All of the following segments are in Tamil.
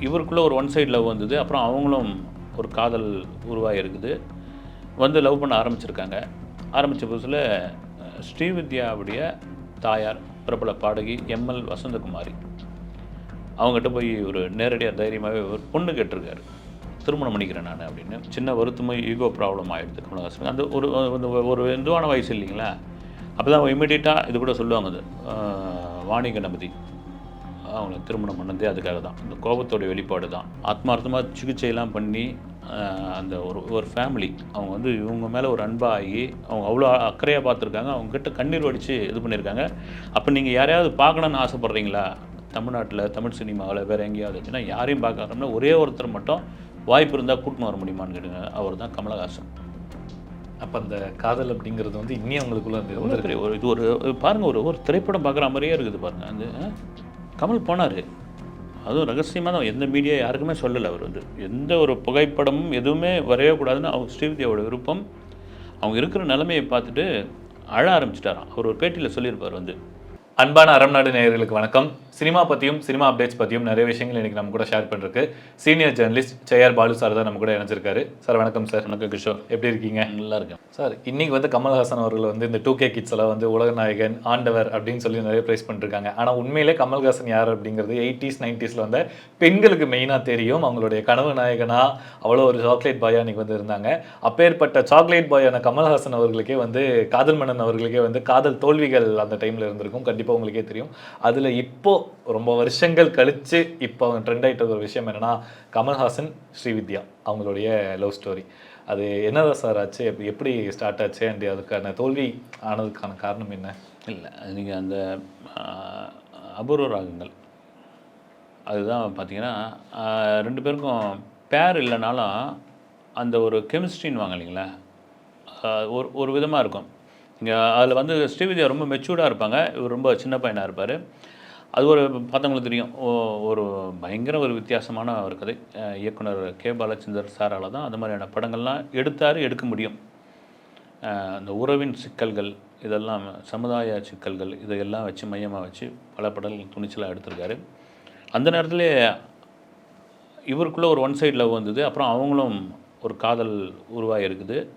இவருக்குள்ளே ஒரு ஒன் சைடு லவ் வந்தது. அப்புறம் அவங்களும் ஒரு காதல் உருவாகிருக்குது வந்து லவ் பண்ண ஆரம்பிச்சிருக்காங்க. ஆரம்பித்த புதுசில் ஸ்ரீவித்யாவுடைய தாயார் பிரபல பாடகி எம்எல் வசந்தகுமாரி. அவங்ககிட்ட போய் ஒரு நேரடியாக தைரியமாகவே ஒரு பொண்ணு கேட்டிருக்காரு. திருமணம் பண்ணிக்கிறேன் நான் அப்படின்னு. சின்ன வருத்தமும் ஈகோ ப்ராப்ளம் ஆகிடுது கமலஹாசன். அந்த ஒரு ஒரு இதுவான வயசு இல்லைங்களா? அப்போ தான் இமீடியட்டாக இது கூட சொல்லுவாங்க அது. அஹ், அவங்கள திருமணம் பண்ணதே அதுக்காக தான். இந்த கோபத்தோட வெளிப்பாடு தான். ஆத்மார்த்தமாக சிகிச்சையெல்லாம் பண்ணி அந்த ஒரு ஒரு ஃபேமிலி அவங்க வந்து இவங்க மேலே ஒரு அன்பாகி அவங்க அவ்வளோ அக்கறையாக பார்த்துருக்காங்க. அவங்க கிட்ட கண்ணீர் வடித்து இது பண்ணியிருக்காங்க. அப்போ நீங்கள் யாரையாவது பார்க்கணுன்னு ஆசைப்பட்றீங்களா? தமிழ்நாட்டில் தமிழ் சினிமாவில் வேறு எங்கேயாவது இருந்துச்சுன்னா யாரையும் பார்க்காமனா ஒரே ஒருத்தர் மட்டும் வாய்ப்பு இருந்தால் கூட்டின்னு வர முடியுமான்னு கேட்டுங்க அவர் தான் கமலஹாசன். அப்போ அந்த காதல் அப்படிங்கிறது வந்து இன்னும் அவங்களுக்குள்ள ஒரு இது ஒரு பாருங்கள் ஒரு ஒரு திரைப்படம் பார்க்குற மாதிரியே இருக்குது பாருங்கள் அந்த கமல் போனார். அதுவும் ரகசியமாக தான் எந்த மீடியா யாருக்குமே சொல்லலை அவர் வந்து. எந்த ஒரு புகைப்படமும் எதுவுமே வரையக்கூடாதுன்னு அவங்க ஸ்ரீவித்யாவோட விருப்பம். அவங்க இருக்கிற நிலைமையை பார்த்துட்டு அழ ஆரம்பிச்சிட்டாராம். அவர் ஒரு பேட்டியில் சொல்லியிருப்பார் வந்து. அன்பான அறம்நாடு நேயர்களுக்கு வணக்கம். சினிமா பற்றியும் சினிமா அப்டேட்ஸ் பற்றியும் நிறைய விஷயங்கள் இன்னைக்கு நம்ம கூட ஷேர் பண்ணிருக்கு. Senior journalist Jayar Balu sir தான் நம்ம கூட இணைஞ்சிருக்காரு. சார் வணக்கம் சார் வணக்கம் கிஷோர். எப்படி இருக்கீங்க? நல்லா இருக்கேன். சார் இன்னைக்கு வந்து கமல்ஹாசன் அவர்கள் வந்து இந்த டூ கே கிட்ஸ் எல்லாம் வந்து உலக நாயகன் ஆண்டவர் அப்படின்னு சொல்லி நிறைய ப்ரைஸ் பண்ணிருக்காங்க. ஆனால் உண்மையிலே கமல்ஹாசன் யார் அப்படிங்கிறது எயிட்டிஸ் நைன்டிஸில் வந்த பெண்களுக்கு மெயினாக தெரியும். அவங்களுடைய கனவு நாயகனா அவ்வளோ ஒரு சாக்லேட் பாயா இன்னைக்கு வந்து இருந்தாங்க. அப்பேற்பட்ட சாக்லேட் பாயான கமல்ஹாசன் அவர்களுக்கே வந்து காதல் மன்னன் அவர்களுக்கே வந்து காதல் தோல்விகள் அந்த டைமில் இருந்திருக்கும். கண்டிப்பாக உங்களுக்கே தெரியும். அதில் இப்போ ரொம்ப வருஷங்கள் கழித்து இப்போ ட்ரெண்ட் ஆகிட்ட ஒரு விஷயம் என்னென்னா கமல்ஹாசன் ஸ்ரீவித்யா அவங்களுடைய லவ் ஸ்டோரி அது என்னதான் சார் ஆச்சு? எப்படி- எப்படி ஸ்டார்ட் ஆச்சு? அண்ட் அதுக்கான தோல்வி ஆனதுக்கான காரணம் என்ன? இல்லை நீங்கள் அந்த அபூர்வ ராகங்கள். அதுதான் பார்த்தீங்கன்னா ரெண்டு பேருக்கும் பேர் இல்லைனாலும் அந்த ஒரு கெமிஸ்ட்ரின்னு வாங்க இல்லைங்களா? ஒரு ஒரு விதமாக இருக்கும். இங்கே அதில் வந்து ஸ்ரீவித்யா ரொம்ப மெச்சூர்டாக இருப்பாங்க. இவர் ரொம்ப சின்ன பையனாக இருப்பார். அது ஒரு பார்த்தவங்களுக்கு தெரியும். ஓ- ஒரு பயங்கர ஒரு வித்தியாசமான ஒரு கதை. இயக்குனர் கே. பாலச்சந்தர் சாரால் தான் அந்த மாதிரியான படங்கள்லாம் எடுத்தார் எடுக்க முடியும். அந்த உறவின் சிக்கல்கள் இதெல்லாம் சமுதாய சிக்கல்கள் இதையெல்லாம் வச்சு மையமாக வச்சு பல படங்கள் துணிச்சலாக எடுத்திருக்காரு. அந்த நேரத்தில் இவருக்குள்ளே ஒரு ஒன் சைடு லவ் வந்தது. அப்புறம் அவங்களும் ஒரு காதல் உருவாகி இருக்குது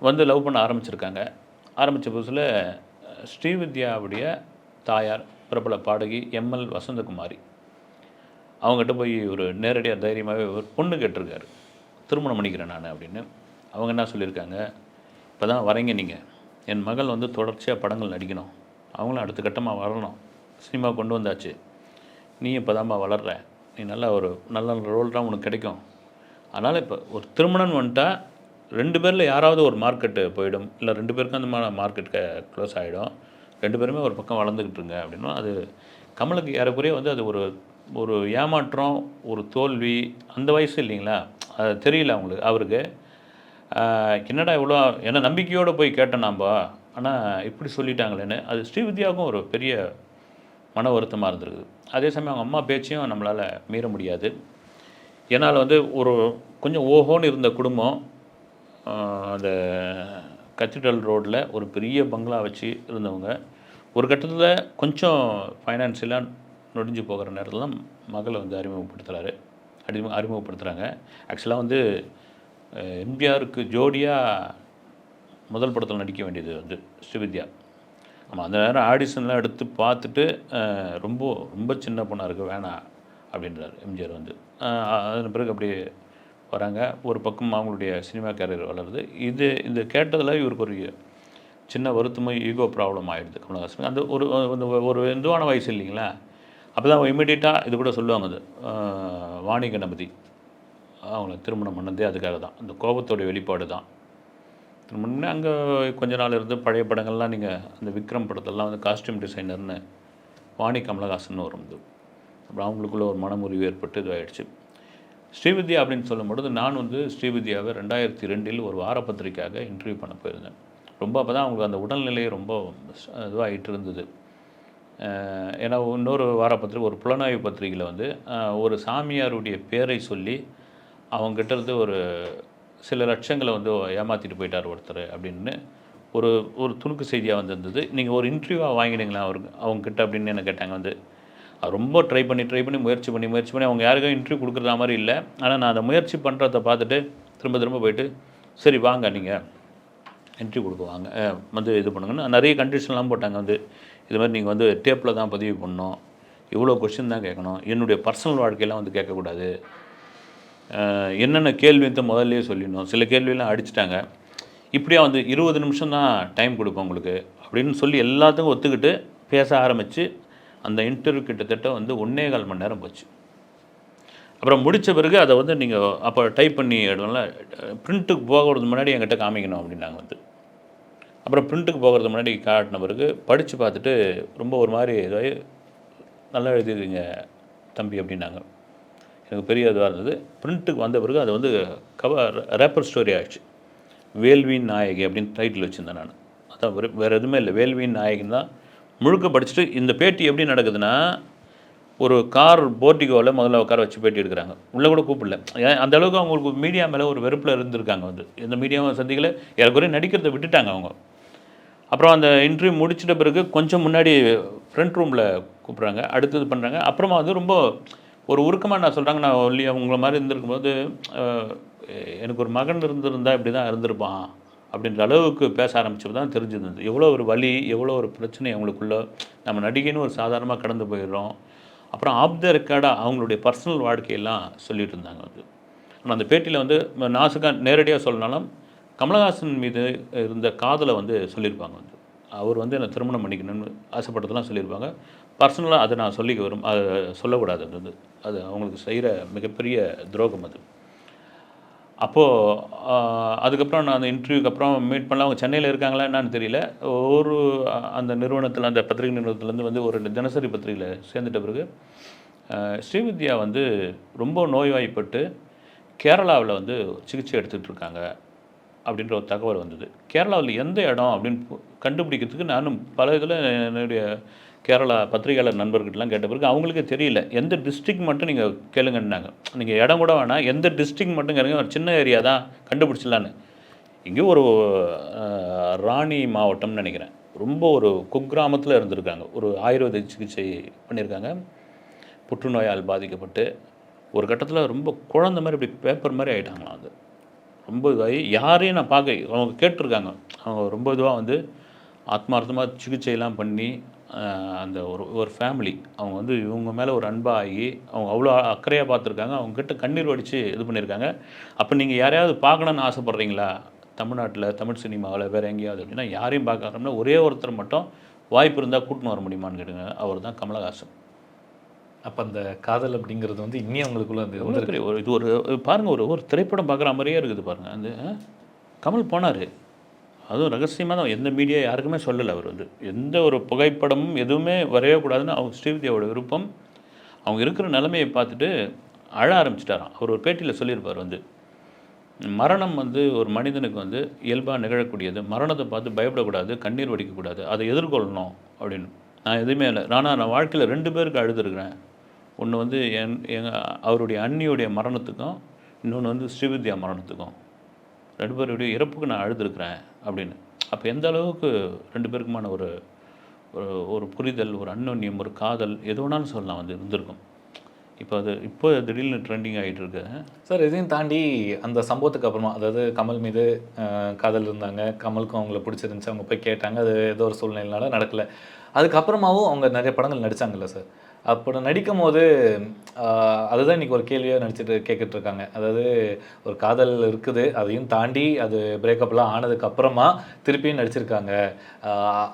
வந்து லவ் பண்ண ஆரம்பிச்சிருக்காங்க. ஆரம்பித்த புதுசில் ஸ்ரீவித்யாவுடைய தாயார் பிரபல பாடகி எம்எல் வசந்தகுமாரி. அவங்ககிட்ட போய் ஒரு நேரடியாக தைரியமாகவே ஒரு பொண்ணு கேட்டிருக்காரு. திருமணம் பண்ணிக்கிறேன் நான் அப்படின்னு. அவங்க என்ன சொல்லியிருக்காங்க? இப்போ தான் வரீங்க நீங்கள் என் மகள் வந்து தொடர்ச்சியாக படங்கள் நடிக்கணும். அவங்களும் அடுத்த கட்டமாக வரணும். சினிமா கொண்டு வந்தாச்சு. நீ இப்போ தான்ப்பா வளர்ற. நீ நல்ல ஒரு நல்ல ரோல் தான் உனக்கு கிடைக்கும். அதனால் இப்போ ஒரு திருமணம் வந்துட்டா ரெண்டு பேரில் யாராவது ஒரு மார்க்கெட்டு போயிடும். இல்லை ரெண்டு பேருக்கும் அந்த மாதிரி மார்க்கெட் க்ளோஸ் ஆகிடும் ரெண்டு பேருமே ஒரு பக்கம் வளர்ந்துக்கிட்டு இருங்க அப்படின்னா அது கமலுக்கு ஏறக்குறைய வந்து அது ஒரு ஒரு ஏமாற்றம் ஒரு தோல்வி அந்த வயசு இல்லைங்களா? அது தெரியல அவங்களுக்கு அவருக்கு. என்னடா இவ்வளோ என்ன நம்பிக்கையோடு போய் கேட்டேன் நாம்ப. ஆனால் இப்படி சொல்லிட்டாங்களேன்னு அது ஸ்ரீவித்யாவுக்கும் ஒரு பெரிய மன வருத்தமாக இருந்திருக்குது அதே சமயம் அவங்க அம்மா பேச்சையும் நம்மளால் மீற முடியாது. என்னால் வந்து ஒரு கொஞ்சம் ஓஹோன்னு இருந்த குடும்பம் அந்த கத்தீட்ரல் ரோட்டில் ஒரு பெரிய பங்களா வச்சு இருந்தவங்க ஒரு கட்டத்தில் கொஞ்சம் ஃபைனான்ஷியலாக நொடிஞ்சு போகிற நேரத்தில் தான் மகளை வந்து அறிமுகப்படுத்துகிறாரு அறிமுக அறிமுகப்படுத்துகிறாங்க ஆக்சுவலாக வந்து எம்ஜிஆருக்கு ஜோடியாக முதல் படத்தில் நடிக்க வேண்டியது வந்து ஸ்ரீவித்யா. ஆமாம் அந்த நேரம் ஆடிஷன்லாம் எடுத்து பார்த்துட்டு ரொம்ப ரொம்ப சின்ன பொண்ணாக இருக்குது வேணாம் அப்படின்றார் எம்ஜிஆர் வந்து. அதன் பிறகு அப்படியே வராங்க. ஒரு பக்கம் அவங்களுடைய சினிமா கேரியர் வளருது. இது இந்த கேட்டதில் இவருக்கு ஒரு சின்ன வருத்தமும் ஈகோ ப்ராப்ளம் ஆகிடுது கமலஹாசன் அந்த ஒரு ஒரு இதுவான வயசு இல்லைங்களா? அப்போ தான் இமீடியட்டாக இது கூட சொல்லுவாங்க அது வாணி கணபதி அவங்கள திருமணம் பண்ணதே அதுக்காக தான். அந்த கோபத்தோட வெளிப்பாடு தான். திருமணம்னா அங்கே கொஞ்ச நாள் இருந்து பழைய படங்கள்லாம் நீங்கள் அந்த விக்ரம் படத்தெல்லாம் வந்து காஸ்டியூம் டிசைனர்னு வாணி கமலஹாசன் வரும் அப்புறம் அவங்களுக்குள்ள ஒரு மனமுறிவு ஏற்பட்டு இதுவாகிடுச்சு ஸ்ரீவித்யா அப்படின்னு சொல்லும்பொழுது நான் வந்து ஸ்ரீவித்யாவை ரெண்டாயிரத்தி ரெண்டில் ஒரு வாரப்பத்திரிக்கையாக இன்டர்வியூ பண்ண போயிருந்தேன். ரொம்ப அப்போ தான் அவங்களுக்கு அந்த உடல்நிலை ரொம்ப இதுவாகிட்டு இருந்தது. ஏன்னா இன்னொரு வாரப்பத்திரிக்கை ஒரு புலனாய்வு பத்திரிகையில் வந்து ஒரு சாமியாருடைய பேரை சொல்லி அவங்ககிட்ட இருந்து ஒரு சில லட்சங்களை வந்து ஏமாற்றிட்டு போயிட்டார் ஒருத்தர் அப்படின்னு ஒரு ஒரு துணுக்கு செய்தியாக வந்திருந்தது. நீங்கள் ஒரு இன்டர்வியூவாக வாங்கினீங்களா அவருக்கு அவங்கக்கிட்ட அப்படின்னு என்ன கேட்டாங்க வந்து ரொம்ப ட்ரை பண்ணி ட்ரை பண்ணி முயற்சி பண்ணி முயற்சி பண்ணி அவங்க யாருக்கும் இன்டர்வியூ கொடுக்குற மாதிரி இல்லை. ஆனால் நான் அந்த முயற்சி பண்ணுறத பார்த்துட்டு திரும்ப திரும்ப போயிட்டு சரி வாங்க நீங்கள் என்ட்ரி கொடுக்குவாங்க வந்து இது பண்ணுங்கன்னு. நிறைய கண்டிஷன்லாம் போட்டாங்க வந்து. இது மாதிரி நீங்கள் வந்து டேப்பில் தான் பதிவு பண்ணணும். இவ்வளோ கொஷின் தான் கேட்கணும். என்னுடைய பர்சனல் வாழ்க்கையெல்லாம் வந்து கேட்கக்கூடாது. என்னென்ன என்னென்ன வந்து முதல்லையே சொல்லிடணும். சில கேள்வியெல்லாம் அடிச்சிட்டாங்க. இப்படியா வந்து இருபது நிமிஷம் தான் டைம் கொடுப்போம் உங்களுக்கு. அப்படின்னு சொல்லி எல்லாத்துக்கும் ஒத்துக்கிட்டு பேச ஆரம்பித்து அந்த இன்டர்வியூ கிட்டத்தட்ட வந்து ஒன்றே கால் மணி நேரம் போச்சு. அப்புறம் முடித்த பிறகு அதை வந்து நீங்கள் அப்போ டைப் பண்ணி எடுவோம்ல பிரிண்ட்டுக்கு போகிறது முன்னாடி என்கிட்ட காமிக்கணும் அப்படின்னாங்க வந்து. அப்புறம் பிரிண்ட்டுக்கு போகிறது முன்னாடி காட்டின பிறகு படித்து பார்த்துட்டு ரொம்ப ஒரு மாதிரி இதாகி நல்லா எழுதிருக்கீங்க தம்பி அப்படின்னாங்க. எனக்கு பெரிய இதுவாக இருந்தது. பிரிண்ட்டுக்கு வந்த பிறகு அது வந்து கவர் ரேப்பர் ஸ்டோரி ஆகிடுச்சு வேல்வின் நாயகி அப்படின்னு டைட்டில் வச்சுருந்தேன் நான். அதான் வேறு எதுவுமே இல்லை. வேல்வின் நாயகின்னு தான் முழுக்க படிச்சுட்டு இந்த பேட்டி எப்படி நடக்குதுன்னா ஒரு கார் போர்டிகோவில் முதல்ல உட்கார வச்சு பேட்டி எடுக்கிறாங்க. உள்ளே கூட கூப்பிடல. ஏன் அந்த அளவுக்கு அவங்களுக்கு மீடியா மேலே ஒரு வெறுப்பில் இருந்திருக்காங்க வந்து. இந்த மீடியாவும் சந்திக்கல. ஏறக்குறைய நடிக்கிறத விட்டுட்டாங்க அவங்க. அப்புறம் அந்த இன்டர்வியூ முடிச்சிட்ட பிறகு கொஞ்சம் முன்னாடி ஃப்ரண்ட் ரூமில் கூப்பிட்றாங்க. அடுத்தது பண்ணுறாங்க அப்புறமா வந்து ரொம்ப ஒரு உருக்கமாக நான் சொல்கிறாங்க நான் ஒல்லி உங்களை மாதிரி இருந்திருக்கும்போது போது எனக்கு ஒரு மகன் இருந்திருந்தா இப்படி தான் இருந்திருப்பான். அப்படின்ற அளவுக்கு பேச ஆரம்பிச்சது தான் தெரிஞ்சிருந்தது. எவ்வளோ ஒரு வலி எவ்வளோ ஒரு பிரச்சனை அவங்களுக்குள்ள. நம்ம நடிகைன்னு ஒரு சாதாரணமாக கடந்து போயிடுறோம். அப்புறம் ஆஃப் த ரெக்கார்டாக அவங்களுடைய பர்சனல் வாழ்க்கையெல்லாம் சொல்லிட்டு இருந்தாங்க வந்து. ஆனால் அந்த பேட்டியில் வந்து நாசுக்கா நேரடியாக சொல்லனாலும் கமலஹாசன் மீது இருந்த காதலை வந்து சொல்லியிருப்பாங்க வந்து. அவர் வந்து என்னை திருமணம் பண்ணிக்கணும்னு ஆசைப்பட்டதெல்லாம் சொல்லியிருப்பாங்க. பர்சனலாக அதை நான் சொல்லிக்க வரும் அதை சொல்லக்கூடாது அது வந்து. அது அவங்களுக்கு செய்கிற மிகப்பெரிய துரோகம் அது. அப்போது அதுக்கப்புறம் நான் அந்த இன்டர்வியூக்கு அப்புறம் மீட் பண்ணல. அவங்க சென்னையில் இருக்காங்களா என்னன்னு தெரியல. ஒரு அந்த நிறுவனத்தில் அந்த பத்திரிகை நிறுவனத்துலேருந்து வந்து ஒரு தினசரி பத்திரிகையில் சேர்ந்துட்ட பிறகு ஸ்ரீவித்யா வந்து ரொம்ப நோய்வாய்ப்பட்டு கேரளாவில் வந்து சிகிச்சை எடுத்துகிட்டு இருக்காங்க. அப்படின்ற ஒரு தகவல் வந்தது. கேரளாவில் எந்த இடம் அப்படின்னு கண்டுபிடிக்கிறதுக்கு நானும் பல இதில் என்னுடைய கேரளா பத்திரிகையாளர் நண்பர்கிட்டலாம் கேட்ட பிறகு அவங்களுக்கே தெரியல. எந்த டிஸ்ட்ரிக் மட்டும் நீங்கள் கேளுங்கன்னாங்க. நீங்கள் இடம் கூட வேணாம். எந்த டிஸ்ட்ரிக் மட்டும் கேளுங்க. ஒரு சின்ன ஏரியா தான் கண்டுபிடிச்சிடலான்னு. இங்கே ஒரு ராணி மாவட்டம்னு நினைக்கிறேன். ரொம்ப ஒரு குக்கிராமத்தில் இருந்திருக்காங்க. ஒரு ஆயுர்வேத சிகிச்சை பண்ணியிருக்காங்க. புற்றுநோயால் பாதிக்கப்பட்டு ஒரு கட்டத்தில் ரொம்ப குழந்த மாதிரி இப்படி பேப்பர் மாதிரி ஆகிட்டாங்களாம் அது. ரொம்ப இதாகி யாரையும் நான் பார்க்க அவங்க கேட்டிருக்காங்க. அவங்க ரொம்ப இதுவாக வந்து ஆத்மார்த்தமாக சிகிச்சையெல்லாம் பண்ணி அந்த ஒரு ஒரு ஃபேமிலி அவங்க வந்து இவங்க மேலே ஒரு அன்பாகி அவங்க அவ்வளோ அக்கறையாக பார்த்துருக்காங்க. அவங்கக்கிட்ட கண்ணீர் வடித்து இது பண்ணியிருக்காங்க. அப்போ நீங்கள் யாரையாவது பார்க்கணுன்னு ஆசைப்பட்றீங்களா? தமிழ்நாட்டில் தமிழ் சினிமாவில் வேறு எங்கேயாவது அப்படின்னா யாரையும் பார்க்கறோம்னா ஒரே ஒருத்தர் மட்டும் வாய்ப்பு இருந்தால் கூட்டின்னு வர முடியுமான்னு கேட்டுங்க. அவர் தான் கமலஹாசன். அப்போ அந்த காதல் அப்படிங்கிறது வந்து இன்னும் அவங்களுக்குள்ள அந்த பெரிய ஒரு இது ஒரு பாருங்க ஒரு ஒரு திரைப்படம் பார்க்குற மாதிரியே இருக்குது பாருங்க. அந்த கமல் போனார். அதுவும் ரகசியமாக தான். எந்த மீடியா யாருக்குமே சொல்லலை அவர் வந்து. எந்த ஒரு புகைப்படமும் எதுவுமே வரையவே கூடாதுன்னு அவங்க ஸ்ரீவித்யாவோட விருப்பம். அவங்க இருக்கிற நிலைமையை பார்த்துட்டு அழ ஆரம்பிச்சிட்டாராம். அவர் ஒரு பேட்டியில் சொல்லியிருப்பார் வந்து மரணம் வந்து ஒரு மனிதனுக்கு வந்து இயல்பாக நிகழக்கூடியது. மரணத்தை பார்த்து பயப்படக்கூடாது கண்ணீர் வடிக்கக்கூடாது. அதை எதிர்கொள்ளணும். அப்படின்னு. நான் எதுவுமே இல்லை. ஆனால் நான் வாழ்க்கையில் ரெண்டு பேருக்கு அழுதுருக்கிறேன். ஒன்று வந்து என் எங்கள் அவருடைய அண்ணியுடைய மரணத்துக்கும் இன்னொன்று வந்து ஸ்ரீவித்யா மரணத்துக்கும். ரெண்டு பேருடைய இறப்புக்கு நான் அழுதுருக்குறேன் அப்படின்னு. அப்போ எந்த அளவுக்கு ரெண்டு பேருக்குமான ஒரு ஒரு ஒரு புரிதல் ஒரு அன்னோன்யம் ஒரு காதல் எது வேணாலும் சொல்லலாம் வந்து இருந்திருக்கும். இப்போ அது இப்போ திடீர்னு ட்ரெண்டிங் ஆகிட்டு இருக்கு சார் இதையும் தாண்டி அந்த சம்பவத்துக்கு அப்புறமா அதாவது கமல் மீது காதல் இருந்தாங்க. கமலுக்கும் அவங்கள பிடிச்சிருந்துச்சு. அவங்க போய் கேட்டாங்க. அது ஏதோ ஒரு சூழ்நிலைனால நடக்கலை. அதுக்கப்புறமாவும் அவங்க நிறைய படங்கள் நடித்தாங்கல்ல சார்? அப்போ நடிக்கும் போது அதுதான் இன்னைக்கு ஒரு கேள்வியாக நடிச்சிட்டு கேட்டுட்டு இருக்காங்க அதாவது ஒரு காதல் இருக்குது அதையும் தாண்டி அது பிரேக்கப்லாம் ஆனதுக்கப்புறமா திருப்பியும் நடிச்சிருக்காங்க.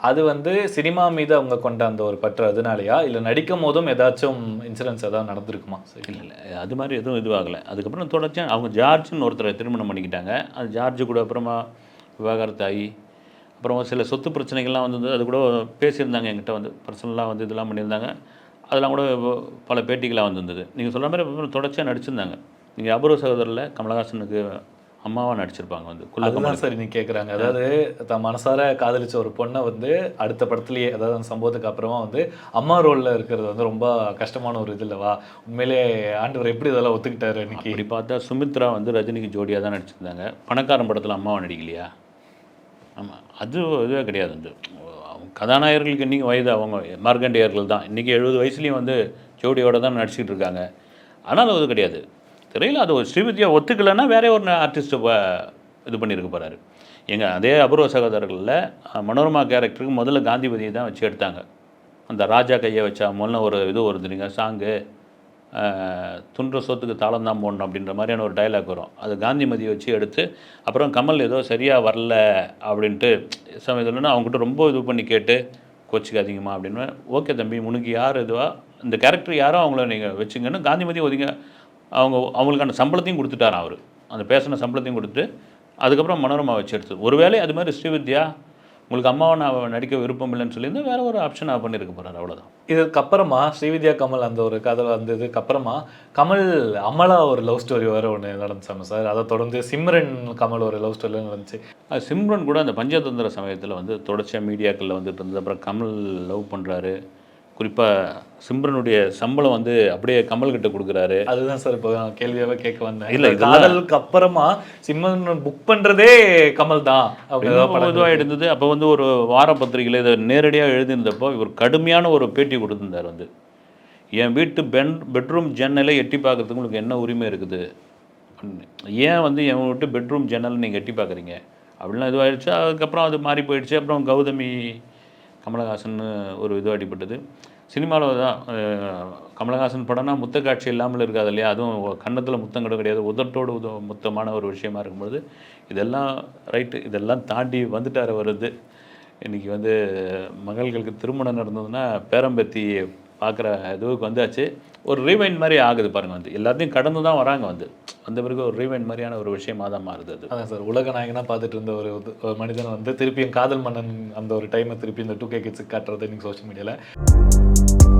அது வந்து சினிமா மீது அவங்க கொண்ட அந்த ஒரு பற்று அதனாலயா? இல்லை நடிக்கும் போதும் ஏதாச்சும் இன்சூரன்ஸ் எதாவது நடந்திருக்குமா? சரி. இல்லை இல்லை. அது மாதிரி எதுவும் இதுவாகலை. அதுக்கப்புறம் தொடர்ச்சியாக அவங்க ஜார்ஜ்னு ஒருத்தரை திருமணம் பண்ணிக்கிட்டாங்க. அது ஜார்ஜ் கூட அப்புறமா விவாகரத்து ஆகி அப்புறம் சில சொத்து பிரச்சனைகள்லாம் வந்து அது கூட பேசியிருந்தாங்க என்கிட்ட வந்து. பர்சனலாக வந்து இதெல்லாம் பண்ணியிருந்தாங்க. அதெல்லாம் கூட பல பேட்டிகளாக வந்திருந்தது. நீங்கள் சொல்கிற மாதிரி தொடர்ச்சியாக நடிச்சிருந்தாங்க. நீங்கள் அபூர்வ சகோதரில் கமலஹாசனுக்கு அம்மாவாக நடிச்சிருப்பாங்க வந்து அதுதான் சார் இன்னைக்கு கேட்குறாங்க அதாவது தன் மனசார காதலிச்ச ஒரு பொண்ணை வந்து அடுத்த படத்துலயே அதாவது அந்த சம்பவத்துக்கு அப்புறமா வந்து அம்மா ரோல்ல இருக்கிறது வந்து ரொம்ப கஷ்டமான ஒரு இது இல்லவா? உண்மையிலே ஆண்டவர் எப்படி இதெல்லாம் ஒத்துக்கிட்டாரு இன்னைக்கு? அப்படி பார்த்தா சுமித்ரா வந்து ரஜினிக்கு ஜோடியாக தான் நடிச்சிருந்தாங்க. பணக்காரன் படத்தில் அம்மாவை நடிக்கலையா? ஆமாம் அது இதுவே கிடையாது வந்து. கதாநாயகர்களுக்கு இன்றைக்கி வயது அவங்க மார்க்கண்டேயர்கள் தான். இன்றைக்கி எழுபது வயசுலேயும் வந்து ஜோடியோட தான் நடிச்சிட்டு இருக்காங்க. ஆனால் அது கிடையாது. திரையில் அது ஒரு ஸ்ரீவித்யா ஒத்துக்கலைன்னா வேற ஒரு ஆர்டிஸ்ட்டு இது பண்ணியிருக்க போகிறாரு எங்கள் அதே அபூர்வ சகோதரர்களில் மனோரமா கேரக்டருக்கு முதல்ல காந்திபதியை தான் வச்சு எடுத்தாங்க. அந்த ராஜா கையை வச்சா முதல்ல ஒரு இது வருதுங்க சாங்கு துன்ற சொத்துக்கு தாளம் தான் போடணும் அப்படின்ற மாதிரியான ஒரு டைலாக் வரும். அது காந்திமதியை வச்சு எடுத்து அப்புறம் கமல் ஏதோ சரியாக வரல அப்படின்ட்டு சமயத்துலன்னா அவங்ககிட்ட ரொம்ப இது பண்ணி கேட்டு கோச்சிக்காதீங்கம்மா அப்படின்னு. ஓகே தம்பி உனக்கு யார் இதுவா? இந்த கேரக்டர் யாரோ அவங்கள நீங்கள் வச்சுங்கன்னு காந்திமதி ஒதுங்க அவங்க அவங்களுக்கான சம்பளத்தையும் கொடுத்துட்டாரான் அவர். அந்த பேசின சம்பளத்தையும் கொடுத்து அதுக்கப்புறம் மனோரமா வச்சு எடுத்து ஒருவேளை அது மாதிரி ஸ்ரீவித்யா உங்களுக்கு அம்மாவை நான் நடிக்க விருப்பம் இல்லைன்னு சொல்லியிருந்தா வேற ஒரு ஆப்ஷன் பண்ணியிருக்க போகிறார் அவ்வளோதான் இதுக்கு அப்புறமா ஸ்ரீவித்யா கமல் அந்த ஒரு காதல் வந்ததுக்கு அப்புறமா கமல் அமலா ஒரு லவ் ஸ்டோரி வேற ஒன்று நடந்துச்சாம சார் அதை தொடர்ந்து சிம்ரன் கமல் ஒரு லவ் ஸ்டோரி நடந்துச்சு. அது சிம்ரன் கூட அந்த பஞ்சதந்திர சமயத்தில் வந்து தொடர்ச்சியாக மீடியாக்களில் வந்துட்டு இருந்தது. அப்புறம் கமல் லவ் பண்ணுறாரு குறிப்பாக சிம்ரனுடைய சம்பளம் வந்து அப்படியே கமல் கிட்ட கொடுக்குறாரு. அதுதான் சார் இப்போ நான் கேள்வியாவே கேட்க வந்தேன். இல்ல, காதலுக்கு அப்புறமா சிம்மன் புக் பண்றதே கமல் தான். இதுவாக இருந்தது. அப்போ வந்து ஒரு வார பத்திரிகையில் இதை நேரடியாக எழுதியிருந்தப்போ இவர் கடுமையான ஒரு பேட்டி கொடுத்திருந்தார் வந்து. என் வீட்டு பென் பெட்ரூம் ஜன்னலை எட்டி பார்க்கறதுக்கு உங்களுக்கு என்ன உரிமை இருக்குது. ஏன் வந்து என் வீட்டு பெட்ரூம் ஜன்னல் நீங்கள் எட்டி பார்க்குறீங்க? அப்படிலாம் இதுவாகிடுச்சு அதுக்கப்புறம் அது மாறி போயிடுச்சு. அப்புறம் கௌதமி கமலஹாசன் ஒரு இது அடிபட்டது. சினிமாவில் தான் கமலஹாசன் படம்னா முத்த காட்சி இல்லாமல் இருக்காது இல்லையா? அதுவும் கன்னத்தில் முத்தம் கூட கிடையாது. உதட்டோடு உத முத்தமான ஒரு விஷயமா இருக்கும்பொழுது இதெல்லாம் ரைட்டு இதெல்லாம் தாண்டி வந்துட்டார் வருது இன்றைக்கி வந்து மகள்களுக்கு திருமணம் நடந்ததுன்னா பேரம்பத்தி பார்க்குற இதுவுக்கு வந்தாச்சு. ஒரு ரீவைண்ட் மாதிரி ஆகுது பாருங்கள் வந்து. எல்லாத்தையும் கடந்து தான் வராங்க வந்து. அந்த பிறகு ஒரு ரீவைண்ட் மாதிரியான ஒரு விஷயமா தான் மாறுது அது. அதான் சார். உலக நாயகனாக பார்த்துட்டு இருந்த ஒரு ஒரு மனிதன் வந்து திருப்பியும் காதல் மன்னன் அந்த ஒரு டைமை திருப்பி இந்த டூ கே கிட்ஸுக்கு காட்டுறது இன்னைக்கு சோஷியல் மீடியாவில்